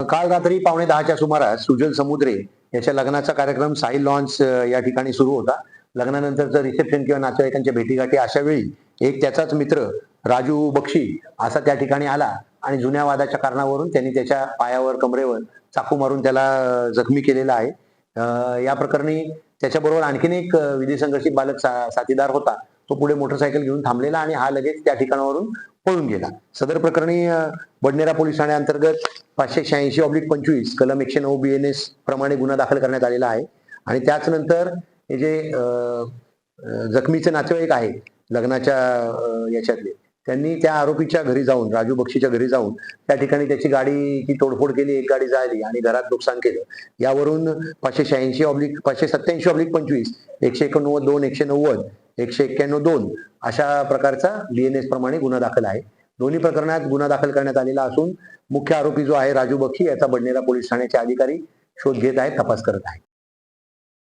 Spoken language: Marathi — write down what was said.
काल रात्री पावणे दहाच्या सुमारास सुजल समुद्रे याच्या लग्नाचा कार्यक्रम साहिल लॉन्च या ठिकाणी सुरू होता. लग्नानंतरचं रिसेप्शन किंवा नातेवाईकांच्या भेटीगाठी अशा वेळी एक त्याचाच मित्र राजू बक्षी असा त्या ठिकाणी आला आणि जुन्या वादाच्या कारणावरून त्यांनी त्याच्या पायावर कमरेवर चाकू मारून त्याला जखमी केलेला आहे. या प्रकरणी त्याच्याबरोबर आणखीन एक विधी संघर्षित बालक सा- साथीदार होता. तो पुढे मोटरसायकल घेऊन थांबलेला आणि हा लगेच त्या ठिकाणावरून पळून गेला. सदर प्रकरणी बडनेरा पोलीस ठाण्याअंतर्गत पाचशे शहाऐंशी ऑब्लिक पंचवीस कलम एकशे नऊ बी एन एस प्रमाणे गुन्हा दाखल करण्यात आलेला आहे. आणि त्याच नंतर हे जे जखमीचे नातेवाईक आहे लग्नाच्या याच्यातले त्यांनी त्या आरोपीच्या घरी जाऊन राजू बक्षीच्या घरी जाऊन त्या ठिकाणी त्याची गाडीची तोडफोड केली एक गाडी जायली आणि घरात नुकसान केलं. यावरून पाचशे शहाऐंशी ऑब्लिक पाचशे सत्याऐंशी ऑब्लिक पंचवीस एकशे एकोणनव्वद दोन एकशे नव्वद एकशे एक्क्याण्णव दोन अशा प्रकारचा डीएनएस प्रमाणे गुन्हा दाखल आहे. दोन्ही प्रकरणात गुन्हा दाखल करण्यात आलेला असून मुख्य आरोपी जो आहे राजू बक्षी याचा बडनेरा पोलीस ठाण्याचे अधिकारी शोध घेत आहेत तपास करत आहेत.